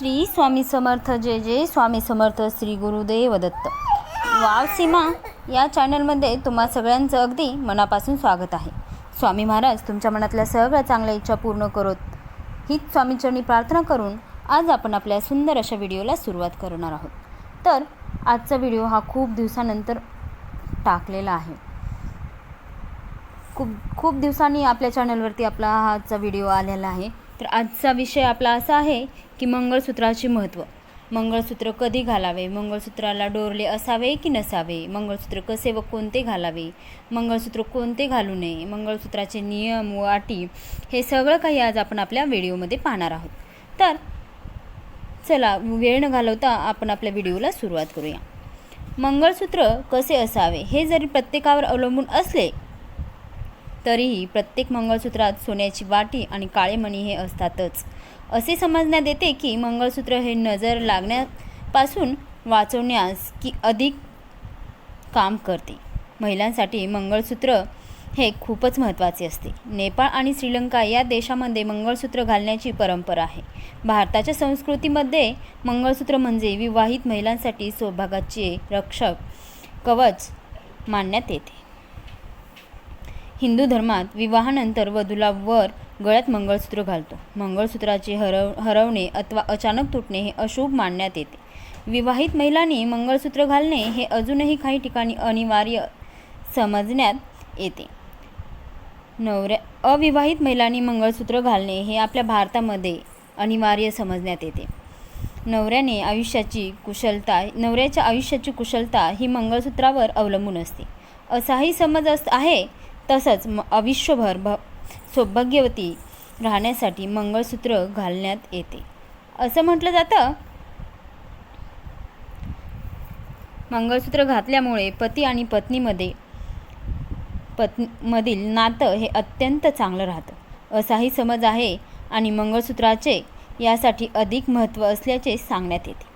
श्री स्वामी समर्थ जय जय स्वामी समर्थ श्री गुरुदेव दत्त. वाव सीमा या चॅनलमध्ये तुम्हा सगळ्यांचं अगदी मनापासून स्वागत आहे. स्वामी महाराज तुमच्या मनातल्या सगळ्या चांगल्या इच्छा पूर्ण करत. हीच स्वामीचरणी प्रार्थना करून आज आपण आपल्या सुंदर अशा व्हिडिओला सुरुवात करणार आहोत. तर आजचा व्हिडिओ हा खूप दिवसानंतर टाकलेला आहे. खूप खूप दिवसांनी आपल्या चॅनलवरती आपला हाचा व्हिडिओ आलेला आहे. तर आजचा विषय आपला असा आहे की मंगळसूत्राचे महत्त्व. मंगळसूत्र कधी घालावे? मंगळसूत्राला डोरले असावे की नसावे? मंगळसूत्र कसे व कोणते घालावे? मंगळसूत्र कोणते घालू नये? मंगळसूत्राचे नियम व अटी हे सगळं काही आज आपण आपल्या व्हिडिओमध्ये पाहणार आहोत. तर चला वेळ न घालवता आपण आपल्या व्हिडिओला सुरुवात करूया. मंगळसूत्र कसे असावे हे जरी प्रत्येकावर अवलंबून असले तरीही प्रत्येक मंगळसूत्रात सोन्याची वाटी आणि काळे मणी हे असतातच. असे समजण्यात येते की मंगळसूत्र हे नजर लागण्यापासून वाचवण्यास की अधिक काम करते. महिलांसाठी मंगळसूत्र हे खूपच महत्त्वाचे असते. नेपाळ आणि श्रीलंका या देशामध्ये मंगळसूत्र घालण्याची परंपरा आहे. भारताच्या संस्कृतीमध्ये मंगळसूत्र म्हणजे विवाहित महिलांसाठी सौभागाचे रक्षक कवच मानण्यात येते. हिंदू धर्मात विवाहानंतर वधूला वर गळ्यात मंगळसूत्र घालतो. मंगळसूत्राचे हरव हरवणे अथवा अचानक तुटणे हे अशुभ मानण्यात येते. विवाहित महिलांनी मंगळसूत्र घालणे हे अजूनही काही ठिकाणी अनिवार्य समजण्यात येते. नवऱ्या अविवाहित महिलांनी मंगळसूत्र घालणे हे आपल्या भारतामध्ये अनिवार्य समजण्यात येते. नवऱ्याने आयुष्याची कुशलता नवऱ्याच्या आयुष्याची कुशलता ही मंगळसूत्रावर अवलंबून असते. असाही समज अस आहे तसंच म आयुष्यभर भ सौभाग्यवती राहण्यासाठी मंगळसूत्र घालण्यात येते. असं म्हटलं जातं मंगळसूत्र घातल्यामुळे पती आणि पत्नीमध्ये पत्नी मधील नातं हे अत्यंत चांगलं राहतं. असाही समज आहे आणि मंगळसूत्राचे यासाठी अधिक महत्त्व असल्याचे सांगण्यात येते.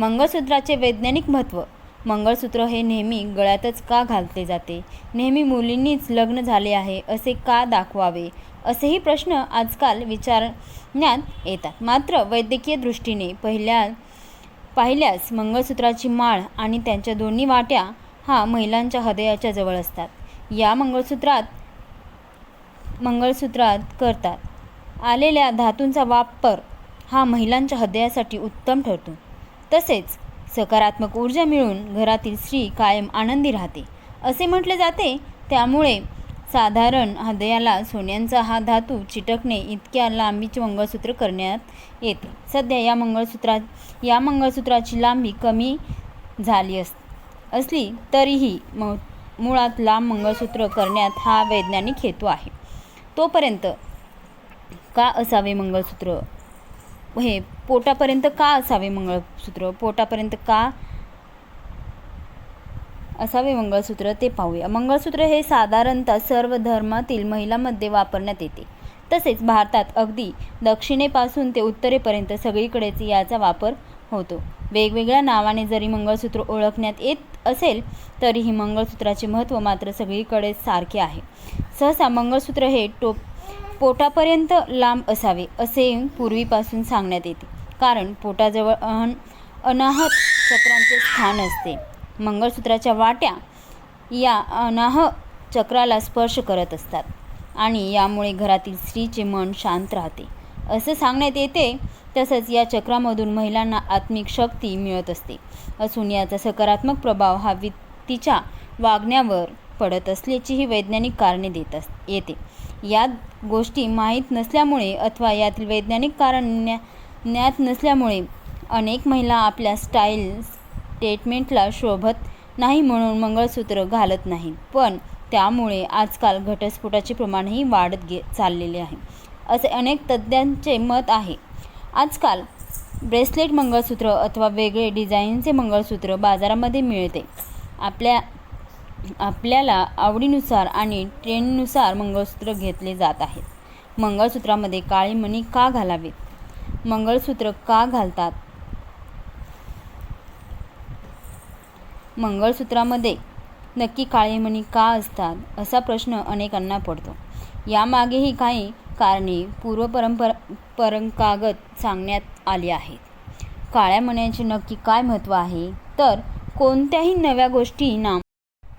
मंगळसूत्राचे वैज्ञानिक महत्त्व मंगळसूत्र हे नेहमी गळ्यातच का घालते जाते? नेहमी मुलींनीच लग्न झाले आहे असे का दाखवावे? असेही प्रश्न आजकाल विचारण्यात येतात. मात्र वैद्यकीय दृष्टीने पहिल्या पाहिल्यास मंगळसूत्राची माळ आणि त्यांच्या दोन्ही वाट्या हा महिलांच्या हृदयाच्या जवळ असतात. या मंगळसूत्रात मंगळसूत्रात करतात. आलेल्या धातूंचा वापर हा महिलांच्या हृदयासाठी उत्तम ठरतो. तसेच सकारात्मक ऊर्जा मिळून घरातील स्त्री कायम आनंदी राहते. असे म्हटले जाते. त्यामुळे साधारण हृदयाला सोन्यांचा हा धातू चिटकणे इतक्या लांबीचे मंगळसूत्र करण्यात येते. सध्या या मंगळसूत्रात या मंगळसूत्राची लांबी कमी झाली अस असली तरीही म मुळात लांब मंगळसूत्र करण्यात हा वैज्ञानिक हेतू आहे. तोपर्यंत का असावे मंगळसूत्र? हे पोटापर्यंत का असावे मंगळसूत्र? पोटापर्यंत का असावे मंगळसूत्र? ते पाहूया. मंगळसूत्र हे साधारणतः सर्व धर्मातील महिलांमध्ये वापरण्यात येते. तसेच भारतात अगदी दक्षिणेपासून ते उत्तरेपर्यंत सगळीकडेच याचा वापर होतो. वेगवेगळ्या नावाने जरी मंगळसूत्र ओळखण्यात येत असेल तरीही मंगळसूत्राचे महत्त्व मात्र सगळीकडेच सारखे आहे. सहसा मंगळसूत्र हे टोप पोटापर्यंत लांब असावे असे पूर्वीपासून सांगण्यात येते. कारण पोटाजवळ अहन अनाहत चक्रांचे स्थान असते. मंगळसूत्राच्या वाट्या या अनाह चक्राला स्पर्श करत असतात आणि यामुळे घरातील स्त्रीचे मन शांत राहते. असं सांगण्यात येते तसंच या चक्रामधून महिलांना आत्मिक शक्ती मिळत असते. असून याचा सकारात्मक प्रभाव हा वि तिच्या वागण्यावर पडत असल्याचीही वैज्ञानिक कारणे देत अस येते. या गोष्टी माहीत नसल्यामुळे अथवा यातील वैज्ञानिक कारण ज्ञा ज्ञात नसल्यामुळे अनेक महिला आपल्या स्टाईल स्टेटमेंटला शोभत नाही म्हणून मंगळसूत्र घालत नाही. पण त्यामुळे आजकाल घटस्फोटाचे प्रमाणही वाढत गे चाललेले आहे. असे अनेक तज्ज्ञांचे मत आहे. आजकाल ब्रेसलेट मंगळसूत्र अथवा वेगळे डिझाईनचे मंगळसूत्र बाजारामध्ये मिळते. आपल्या आपल्याला आवडीनुसार आणि ट्रेंडनुसार मंगळसूत्र घेतले जात आहेत. मंगळसूत्रामध्ये काळे मणी का घालावेत? मंगळसूत्र का घालतात? मंगळसूत्रामध्ये नक्की काळे मणी का असतात असा प्रश्न अनेकांना पडतो. यामागेही काही कारणे पूर्वपरंपर परंपरागत सांगण्यात आली आहेत. काळ्या मण्याचे नक्की काय महत्त्व आहे? तर कोणत्याही नव्या गोष्टींना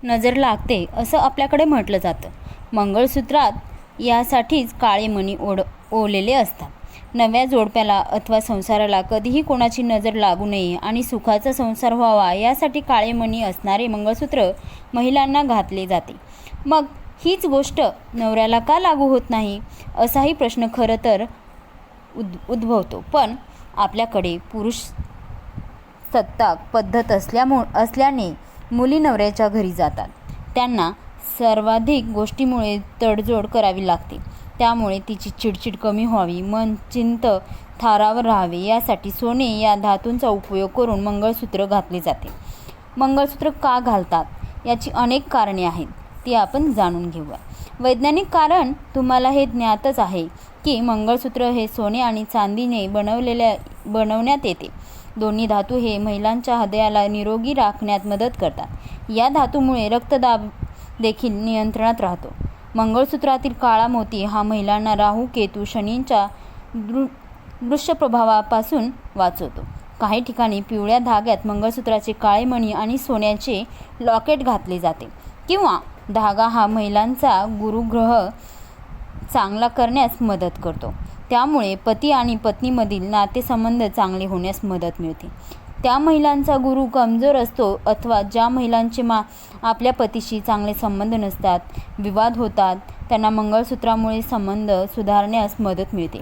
नजर लागते असं आपल्याकडे म्हटलं जातं. मंगळसूत्रात यासाठीच काळे मणी ओढ ओलेले असतात. नव्या जोडप्याला अथवा संसाराला कधीही कोणाची नजर लागू नये आणि सुखाचा संसार व्हावा यासाठी काळे मणी असणारे मंगळसूत्र महिलांना घातले जाते. मग हीच गोष्ट नवऱ्याला का लागू होत नाही? असाही प्रश्न खरं तर उद उद्भवतो. पण आपल्याकडे पुरुष सत्ताक पद्धत असल्यामु असल्याने मुली नवऱ्याच्या घरी जातात. त्यांना सर्वाधिक गोष्टीमुळे तडजोड करावी लागते. त्यामुळे तिची चिडचिड कमी व्हावी मन चिंत थारावर राहावे यासाठी सोने या धातूंचा उपयोग करून मंगळसूत्र घातले जाते. मंगळसूत्र का घालतात? याची अनेक कारणे आहेत ती आपण जाणून घेऊया. वैज्ञानिक कारण तुम्हाला हे ज्ञातच आहे की मंगळसूत्र हे सोने आणि चांदीने बनवलेल्या बनवण्यात येते. दोन्ही धातू हे महिलांच्या हृदयाला निरोगी राखण्यात मदत करतात. या धातूमुळे रक्तदाब देखील नियंत्रणात राहतो. मंगळसूत्रातील काळा मोती हा महिलांना राहू केतू शनींच्या दृ दृश्यप्रभावापासून वाचवतो. काही ठिकाणी पिवळ्या धाग्यात मंगळसूत्राचे काळे मणी आणि सोन्याचे लॉकेट घातले जाते किंवा धागा हा महिलांचा गुरुग्रह चांगला करण्यास मदत करतो. त्यामुळे पती आणि पत्नीमधील नातेसंबंध चांगले होण्यास मदत मिळते. त्या महिलांचा गुरु कमजोर असतो अथवा ज्या महिलांचे मा आपल्या पतीशी चांगले संबंध नसतात विवाद होतात त्यांना मंगळसूत्रामुळे संबंध सुधारण्यास मदत मिळते.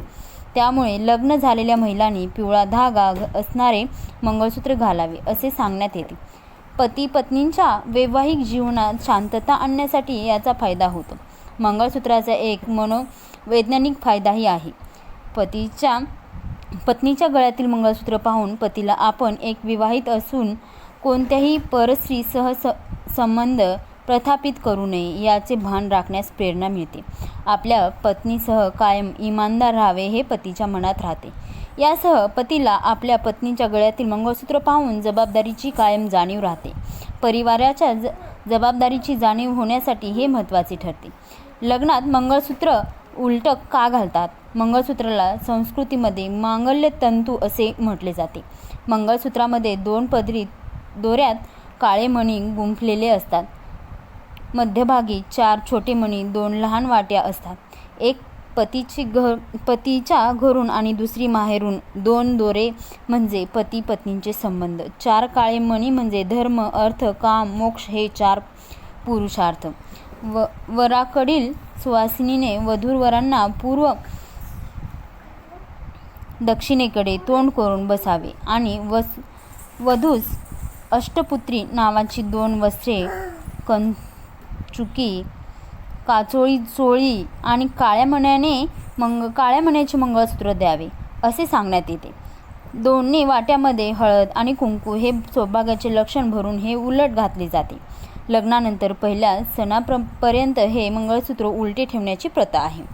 त्यामुळे लग्न झालेल्या महिलांनी पिवळा धागा असणारे मंगळसूत्र घालावे असे सांगण्यात येते. पती पत्नींच्या वैवाहिक जीवनात शांतता आणण्यासाठी याचा फायदा होतो. मंगळसूत्राचा एक मनोवैज्ञानिक फायदाही आहे. पतीच्या पत्नीच्या गळ्यातील मंगळसूत्र पाहून पतीला आपण एक विवाहित असून कोणत्याही परस्त्रीसह स संबंध प्रथापित करू नये याचे भान राखण्यास प्रेरणा मिळते. आपल्या पत्नीसह कायम इमानदार राहावे हे पतीच्या मनात राहते. यासह पतीला आपल्या पत्नीच्या गळ्यातील मंगळसूत्र पाहून जबाबदारीची कायम जाणीव राहते. परिवाराच्या ज जबाबदारीची जाणीव होण्यासाठी हे महत्त्वाचे ठरते. लग्नात मंगळसूत्र उलटं का घालतात? मंगळसूत्राला संस्कृतीमध्ये मांगल्य तंतू असे म्हटले जाते. मंगळसूत्रामध्ये दोन पदरी दोऱ्यात काळे मणी गुंफलेले असतात. मध्यभागी चार छोटे मणी दोन लहान वाट्या असतात. एक पतीची घर पतीच्या घरून आणि दुसरी माहेरून दोन दोरे म्हणजे पती पत्नींचे संबंध. चार काळे मणी म्हणजे धर्म अर्थ काम मोक्ष हे चार पुरुषार्थ. व वराकडील सुवासिनीने वधूवरांना पूर्व दक्षिणेकडे तोंड करून बसावे आणि वस वधूस अष्टपुत्री नावाची दोन वस्त्रे कंचुकी काचोळी चोळी आणि काळ्या मण्याने मंग काळ्या मण्याचे मंगळसूत्र द्यावे असे सांगण्यात येते. दोन्ही वाट्यामध्ये हळद आणि कुंकू हे सौभाग्याचे लक्षण भरून हे उलट घातले जाते. लग्नानंतर पहिल्या सणापर्यंत हे मंगळसूत्र उलटे ठेवण्याची प्रथा आहे.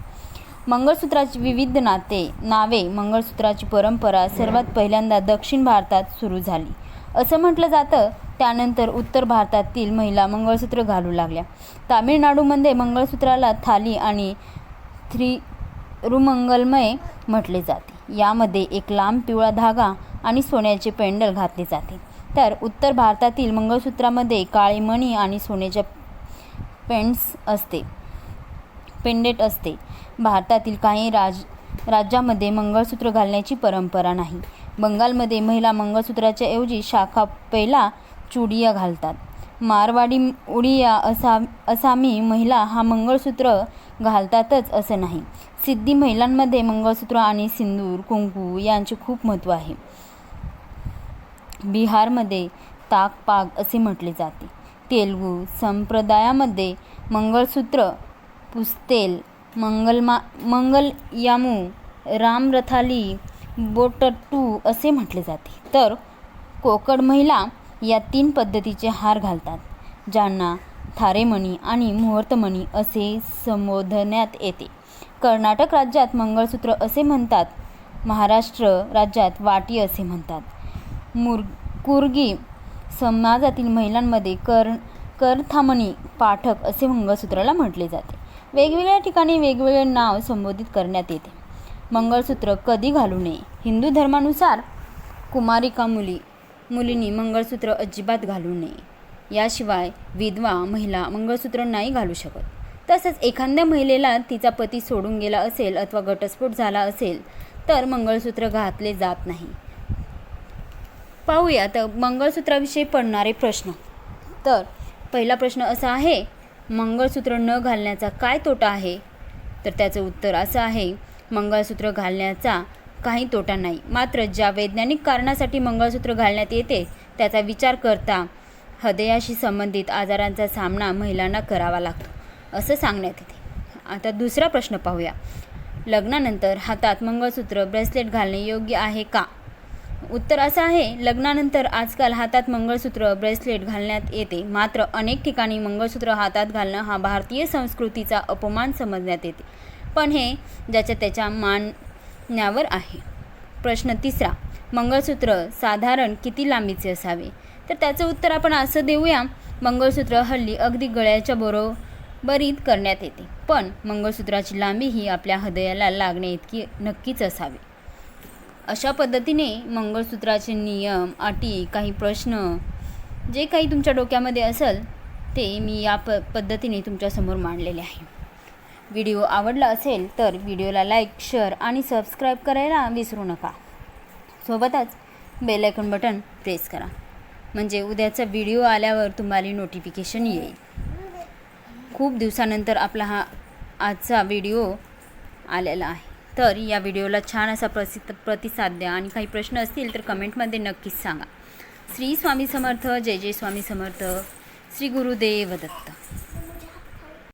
मंगळसूत्राची विविध नाते नावे मंगळसूत्राची परंपरा सर्वात पहिल्यांदा दक्षिण भारतात सुरू झाली. असं म्हटलं जातं त्यानंतर उत्तर भारतातील महिला मंगळसूत्र घालू लागल्या. तामिळनाडूमध्ये मंगळसूत्राला थाली आणि थ्री रुमंगलमय म्हटले जाते. यामध्ये एक लांब पिवळा धागा आणि सोन्याचे पेंडल घातले जाते. तर उत्तर भारतातील मंगळसूत्रामध्ये काळे मणी आणि सोन्याच्या पेंड्स असते. पेंडेट असते. भारतातील काही राज राज्यामध्ये मंगळसूत्र घालण्याची परंपरा नाही. बंगालमध्ये महिला मंगळसूत्राच्या ऐवजी शाखा पहिला चुडिया घालतात. मारवाडी उडिया असा असामी महिला हा मंगळसूत्र घालतातच असं नाही. सिद्धी महिलांमध्ये मंगळसूत्र आणि सिंदूर कुंकू यांचे खूप महत्त्व आहे. बिहारमध्ये ताक पाग असे म्हटले जाते. तेलगू संप्रदायामध्ये मंगळसूत्र पुस्तेल मंगलमा मंगलयामू रामरथाली बोटट्टू असे म्हटले जाते. तर कोकण महिला या तीन पद्धतीचे हार घालतात ज्यांना थारेमणी आणि मुहूर्तमणी असे संबोधण्यात येते. कर्नाटक राज्यात मंगळसूत्र असे म्हणतात महाराष्ट्र राज्यात वाटी असे म्हणतात. मुर कुर्गी समाजातील महिलांमध्ये कर करथामणी पाठक असे मंगळसूत्राला म्हटले जाते. वेगवेगळ्या ठिकाणी वेगवेगळे नाव संबोधित करण्यात येते. मंगळसूत्र कधी घालू नये? हिंदू धर्मानुसार कुमारिका मुली मुलींनी मंगळसूत्र अजिबात घालू नये. याशिवाय विधवा महिला मंगळसूत्र नाही घालू शकत. तसंच एखाद्या महिलेला तिचा पती सोडून गेला असेल अथवा घटस्फोट झाला असेल तर मंगळसूत्र घातले जात नाही. पाहूया. तर मंगळसूत्राविषयी पडणारे प्रश्न. तर पहिला प्रश्न असा आहे मंगळसूत्र न घालण्याचा काय तोटा आहे? तर त्याचं उत्तर असं आहे मंगळसूत्र घालण्याचा काही तोटा नाही. मात्र ज्या वैज्ञानिक कारणासाठी मंगळसूत्र घालण्यात येते त्याचा विचार करता हृदयाशी संबंधित आजारांचा सामना महिलांना करावा लागतो असं सांगण्यात येते. आता दुसरा प्रश्न पाहूया. लग्नानंतर हातात मंगळसूत्र ब्रेसलेट घालणे योग्य आहे का? उत्तर असं आहे लग्नानंतर आजकाल हातात मंगळसूत्र ब्रेसलेट घालण्यात येते. मात्र अनेक ठिकाणी मंगळसूत्र हातात घालणं हा भारतीय संस्कृतीचा अपमान समजण्यात येते. पण हे ज्याच्या त्याच्या मानण्यावर आहे. प्रश्न तिसरा मंगळसूत्र साधारण किती लांबीचे असावे? तर त्याचं उत्तर आपण असं देऊया मंगळसूत्र हल्ली अगदी गळ्याच्या बरोबरीत करण्यात येते. पण मंगळसूत्राची लांबी ही आपल्या हृदयाला लागणे इतकी नक्कीच असावी. अशा पद्धतीने मंगळसूत्राचे नियम अटी काही प्रश्न जे काही तुमच्या डोक्यामध्ये असेल ते मी या प पद्धतीने तुमच्यासमोर मांडलेले आहे. व्हिडिओ आवडला असेल तर व्हिडिओला लाईक शेअर आणि सबस्क्राईब करायला विसरू नका. सोबतच बेल बटन प्रेस करा. म्हणजे उद्याचा व्हिडिओ आल्यावर तुम्हाला नोटिफिकेशन येईल. खूप दिवसानंतर आपला हा आजचा व्हिडिओ आलेला आहे. तर या व्हिडिओला छान असा प्रसिद्ध प्रतिसाद द्या. आणि काही प्रश्न असतील तर कमेंटमध्ये नक्कीच सांगा. श्री स्वामी समर्थ जय जय स्वामी समर्थ. श्री गुरुदेव दत्त.